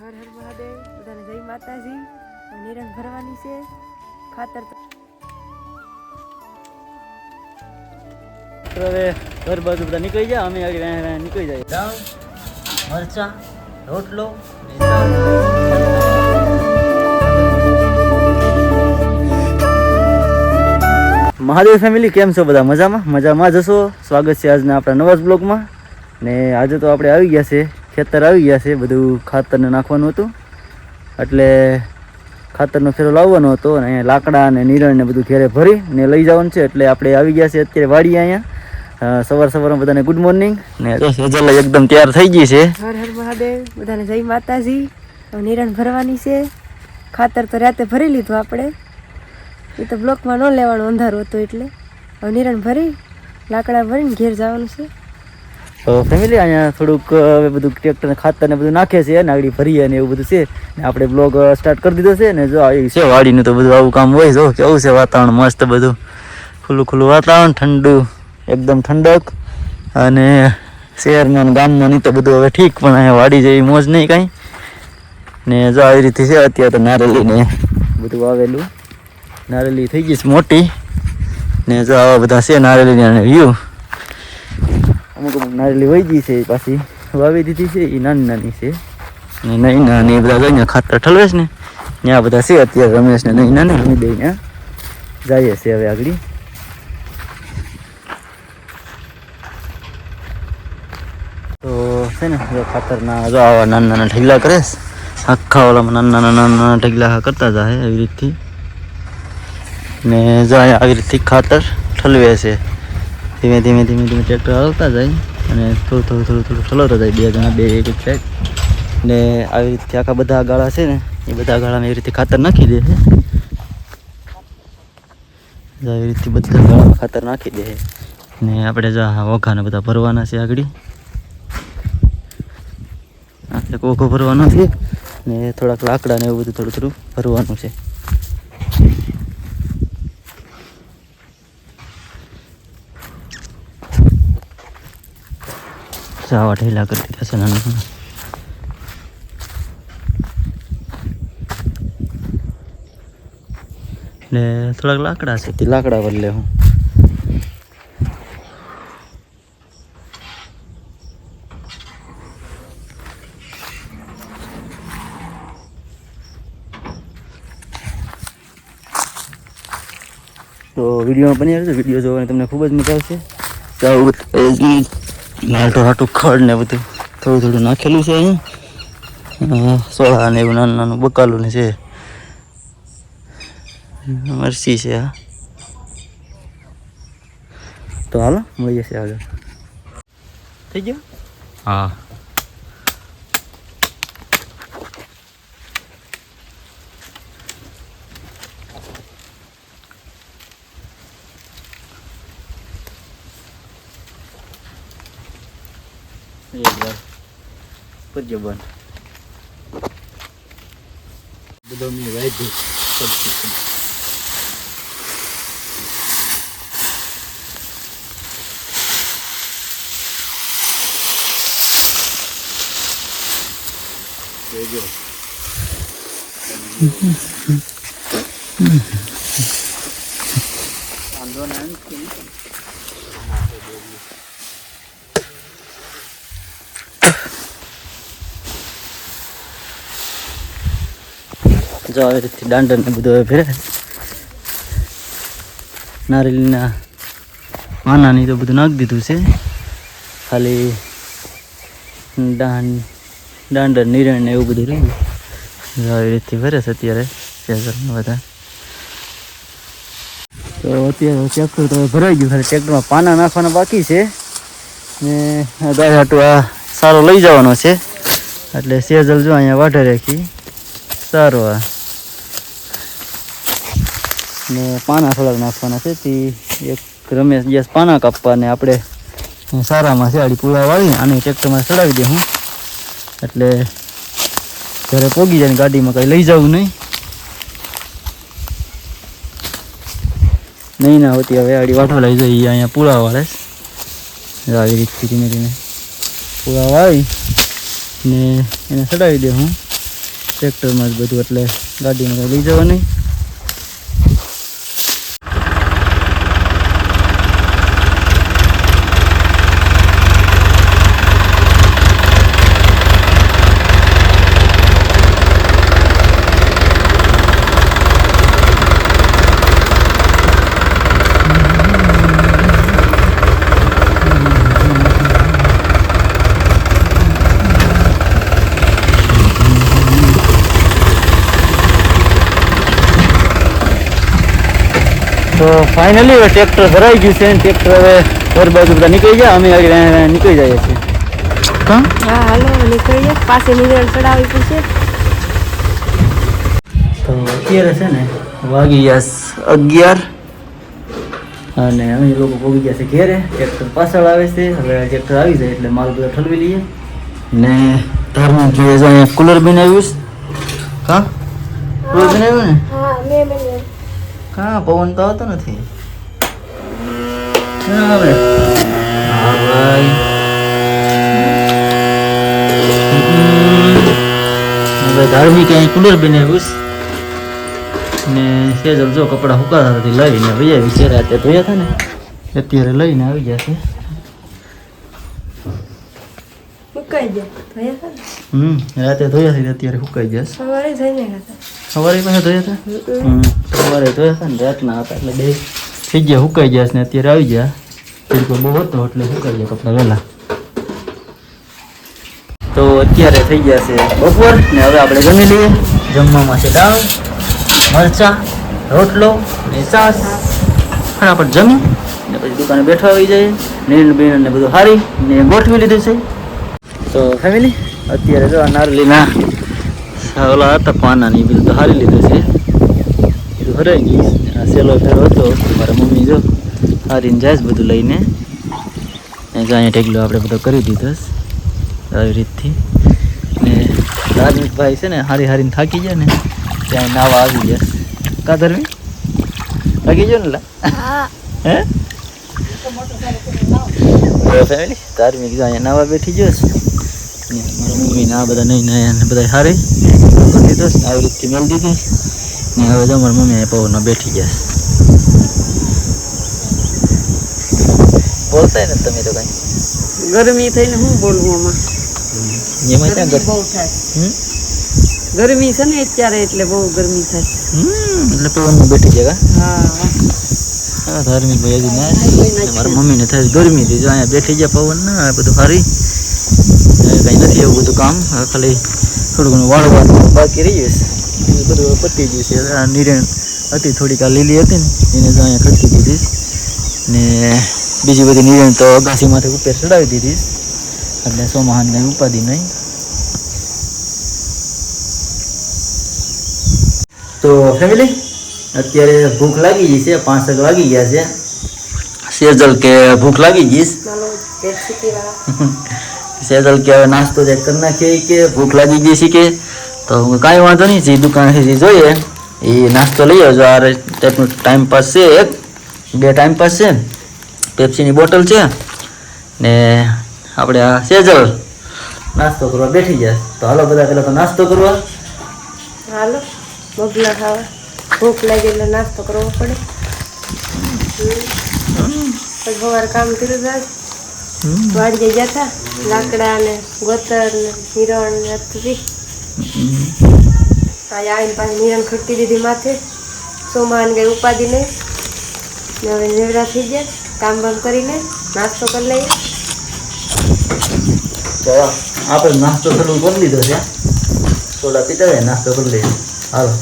હર હર મહાદેવ બધાને જય માતાજી. નિરંગ ભરવાની છે. ખાતર હવે ઘર બાજુ બધા નીકળી જાય અમે આગળ વાંહે વાંહે નીકળી જાય. દાળ મરચા રોટલો મહાદેવ ફેમિલી કેમ છો બધા? મજામાં? મજામાં જશો સ્વાગત છે આજના આપણા નવા જ બ્લોગમાં ને આજે તો આપણે આવી ગયા છે ખેતર આવી ગયા છે, બધું ખાતરને નાખવાનું હતું. એટલે ખાતરનો ફેરો લાવવાનો હતો અને અહીંયા લાકડા અને નીરણને બધું ઘેરે ભરી ને લઈ જવાનું છે. એટલે આપણે આવી ગયા છે અત્યારે વાડી અહીંયા. સવાર સવારમાં બધાને ગુડ મોર્નિંગ ને સેજલ એકદમ તૈયાર થઈ ગઈ છે. હર હર મહાદેવ, બધાને જય માતાજી. નિરણ ભરવાની છે. ખાતર તો રાતે ભરી લીધું આપણે. એ તો બ્લોકમાં ન લેવાનું અંધારું હતું એટલે. હવે નિરણ ભરી, લાકડા ભરીને ઘેર જવાનું છે. તો ફેમિલી અહીંયા થોડુંક હવે બધું ટ્રેક્ટર ખાતર ને બધું નાખે છે ને આગળ ભરીએ ને એવું બધું છે. ને આપણે બ્લોગ સ્ટાર્ટ કરી દીધો છે ને જો આવી છે વાડીનું તો બધું આવું કામ હોય જો, કેવું છે વાતાવરણ મસ્ત બધું. ખુલ્લું ખુલ્લું વાતાવરણ, ઠંડુ, એકદમ ઠંડક. અને શહેરમાં અને ગામમાં નહીં તો બધું હવે ઠીક, પણ અહીંયા વાડી જેવી મોજ નહીં કાંઈ. ને જો આવી રીતે છે, અત્યારે તો નારેલી ને બધું વાવેલું નારેલી થઈ ગઈ છે મોટી. ને જો આવા બધા છે નારેલી અને વ્યૂ અમુક અમુક નારેલી વહી ગઈ છે, પાછી વાવી દીધી છે એ નાની નાની છે. નહીં નાની બધા જઈને ખાતર ઠલવે છે ને. ત્યાં બધા છે, અત્યારે રમેશ ને નહીં નાની અમે બે ત્યાં જઈએ છીએ હવે આગળ. તો છે ને, જો ખાતરના જો આવા નાના નાના ઢગલા કરે આખા ઓલામાં નાના નાના નાના નાના ઢગલા કરતા જાય આવી રીતથી. ને જો આવી રીતથી ખાતર ઠલવે છે. ધીમે ધીમે ધીમે ધીમે ટ્રેક્ટર હલતા જાય અને થોડું થોડું થોડું થોડું ચલાવતા જાય બે જણા, બે એક સાઈડ. ને આવી રીતે આખા બધા ગાળા છે ને, એ બધા ગાળામાં એવી રીતે ખાતર નાખી દે છે. આવી રીતે બધા ગાળામાં ખાતર નાખી દે છે. ને આપણે જો ઓઘાને બધા ભરવાના છે આગળ. આપણે ઓઘો ભરવાનો છે ને થોડાક લાકડા ને એવું બધું થોડું થોડું ભરવાનું છે. જાવા ઢેલા કરી દીધા છે નાના નાના. ને થોડાક લાકડા છે. તે લાકડા બદલે હું. તો વિડીયોમાં બની રહેજો. વીડિયો જોવાની તમને ખૂબ જ મજા આવશે. નાટો હાટું ખડ ને બધું થોડું થોડું નાખેલું છે અહીંયા સોળા ને એવું નાનું નાનું બકાલું ને છે. મરસી છે આ. તો હાલો, મળીએ જશે આગળ. થઈ ગયો? હા. કરજો બંધ બધો. મેં વાંધ્યું સબ્જી જોજો વાંધો ના જો આવી રીતે દાંડર ને બધું ફેરે નારેલીના પાનાની તો બધું નાખી દીધું છે. ખાલી દાંડ દાંડર નિરણ ને એવું બધું રહ્યું. આવી રીતે ફરે છે અત્યારે સેઝરમાં બધા. તો અત્યારે ટ્રેક્ટર તો ભરાઈ ગયું ખાલી ટ્રેક્ટરમાં પાના નાખવાના બાકી છે. ને ગાય આ સારો લઈ જવાનો છે. એટલે સેજલ જો અહીંયા વાઢે રાખી. સારું આ. ને પાના થોડાક નાખવાના છે. તે એક રમેશ ગેસ પાના કાપવા ને આપણે સારામાં શિયાળી પૂરા વાળી આને ટ્રેક્ટરમાં ચડાવી દે હું. એટલે ઘરે પોગી જાય ગાડીમાં કંઈ લઈ જવું નહીં. નહીં ના હોતી, હવે આડી વાટો લઈ જઈએ, અહીંયા પૂળા વાળે. આવી રીતથી ધીમે ધીમે પૂળા વાળી ને એને ચડાવી દે હું. ટ્રેક્ટરમાં જ બધું, એટલે ગાડીમાં લઈ જવા નહીં. તો ફાઇનલી હવે ટ્રેક્ટર ભરાઈ ગયું છે અને ટ્રેક્ટર હવે ઘર બાજુ બધા નીકળી ગયા અમે આગળ અહીંયા નીકળી જઈએ છીએ. કાં હા હાલો નીકળીએ પાસે નિરણ ચડાવવી પડશે તો અત્યારે છે ને વાગી ગયા અગિયાર. અને અમે લોકો પહોંચી ગયા છે ઘેરે. ટ્રેક્ટર પાછળ આવે છે. હવે ટ્રેક્ટર આવી જાય એટલે માલ બધો ઠલવી લઈએ. ને તારમાં જોઈએ છે અહીંયા કુલર બનાવ્યું છે. કાં કુલર બનાવ્યું ને? હા મેં મને કાં પવન તો આવતો નથી. ના આવે? હા ભાઈ. હવે ધાર્મિક અહીં કુલર બનાવ્યું ને સેજલ જો કપડાં સુકાતા હતી લઈને ભાઈ વિચારે છે રાતે ધોયા હતા ને. અત્યારે લઈને આવી ગયા છે. હુકાઈ ગયો હમ રાતે ધોયા છે અત્યારે સુકાઈ ગયા સવારે જઈને હતા સવારે પાસે ધોયા હતા હમ. સવારે ધોયા હતા ને રાતના હતા એટલે બે થઈ ગયા સુકાઈ ગયા ને અત્યારે આવી ગયા. તડકો બહુ હતો એટલે સુકાઈ ગયા કપડાં વહેલા. તો અત્યારે થઈ ગયા છે બપોર ને હવે આપણે જમી લઈએ. જમવામાં છે દાળ મરચા રોટલો ને છાશ. ફટાફટ જમી ને પછી દુકાને બેઠા આવી જાય. નીણ બીણ ને બધું હારી ને ગોઠવી લીધું છે. તો ફેમિલી અત્યારે જો નારલીના ઓલા હતા પાનાની બધું તો હારી લીધું છે. બધું હરાઈ ગઈ આ સેલો ફેરો હતો. મારા મમ્મી જો હારીને જાય બધું લઈને. અહીંયા ટેકલો આપણે બધો કરી દીધો આવી રીતથી. ને ધાર્મિક ભાઈ છે ને હારી હારીને થાકી જાય ને ત્યાં નાવા આવી જાય કા ધર્મી થાકી ગયો ને લા? હે? ફેમિલી ધાર્મિક જો અહીંયા નાવા બેઠી ગયો છે. ને મારા મમ્મીને આ બધા નહીં ને બધા હારી. કરી દીધો આવી રીતથી મેળ દીધી. ને હવે જો મારા મમ્મી પવનમાં બેઠી ગયા બોલતા ને તમે તો કઈ. ગરમી થઈને શું બોલવું આમાં? એમાં ક્યાં ગરમી થાય. ગરમી છે ને અત્યારે એટલે બહુ ગરમી થાય. એટલે પવનમાં બેઠી ગયા હા. ધાર્મિક ભાઈ હજી ના મારા મમ્મીને થાય ગરમી થી જો અહીંયા બેઠી ગયા પવન ના આ બધું હારી. કઈ નથી એવું બધું કામ. હવે ખાલી થોડું ઘણું વાળવાનું બાકી રહી જશે એ બધું પતી ગયું છે. આ નિરણ હતી થોડીક આ લીલી હતી ને એને તો અહીંયા ખડકી દીધી ને બીજી બધી નિરણ તો અગાસીમાંથી ઉપર ચડાવી દીધી એટલે સોમાહાનને ઉપાધિ નહીં. તો ફેમિલી અત્યારે ભૂખ લાગી ગઈ છે પાંચ વાગે વાગી ગયા છે. સેજલ કે ભૂખ લાગી ગઈ છે. સેજલ કે હવે નાસ્તો જે કરી નાખીએ કે ભૂખ લાગી ગઈ છે કે. તો કાંઈ વાંધો નહીં, જે છે જે જોઈએ, એ નાસ્તો લઈ આવજો. આ ટાઈપનો ટાઈમ પાસ છે એક, બે ટાઈમ પાસ છે. પેપ્સીની બોટલ છે. ને આપણે આ સેજલ નાસ્તો કરવા બેઠી ગયા. તો હાલો બધા પેલા તો નાસ્તો કરવા. હાલો, બગલા ખાવા. ભૂખ લાગે એટલે નાસ્તો કરવો પડે. હમ. કામ કર્યું જાય. વાડીએ જતા લાકડા ને ગોતર ને હિરણ ને હતી આવીને પાછી નિરણ ખડકી દીધી માથે. સોમાન ગઈ ઉપાધિ ને હવે નેવરા થઈ ગયા. કામ બામ કરીને નાસ્તો કરી લઈએ. તો આપણે નાસ્તો થોડું કરી લીધો છે. થોડા પીતા નાસ્તો કરી લઈએ. હાલો.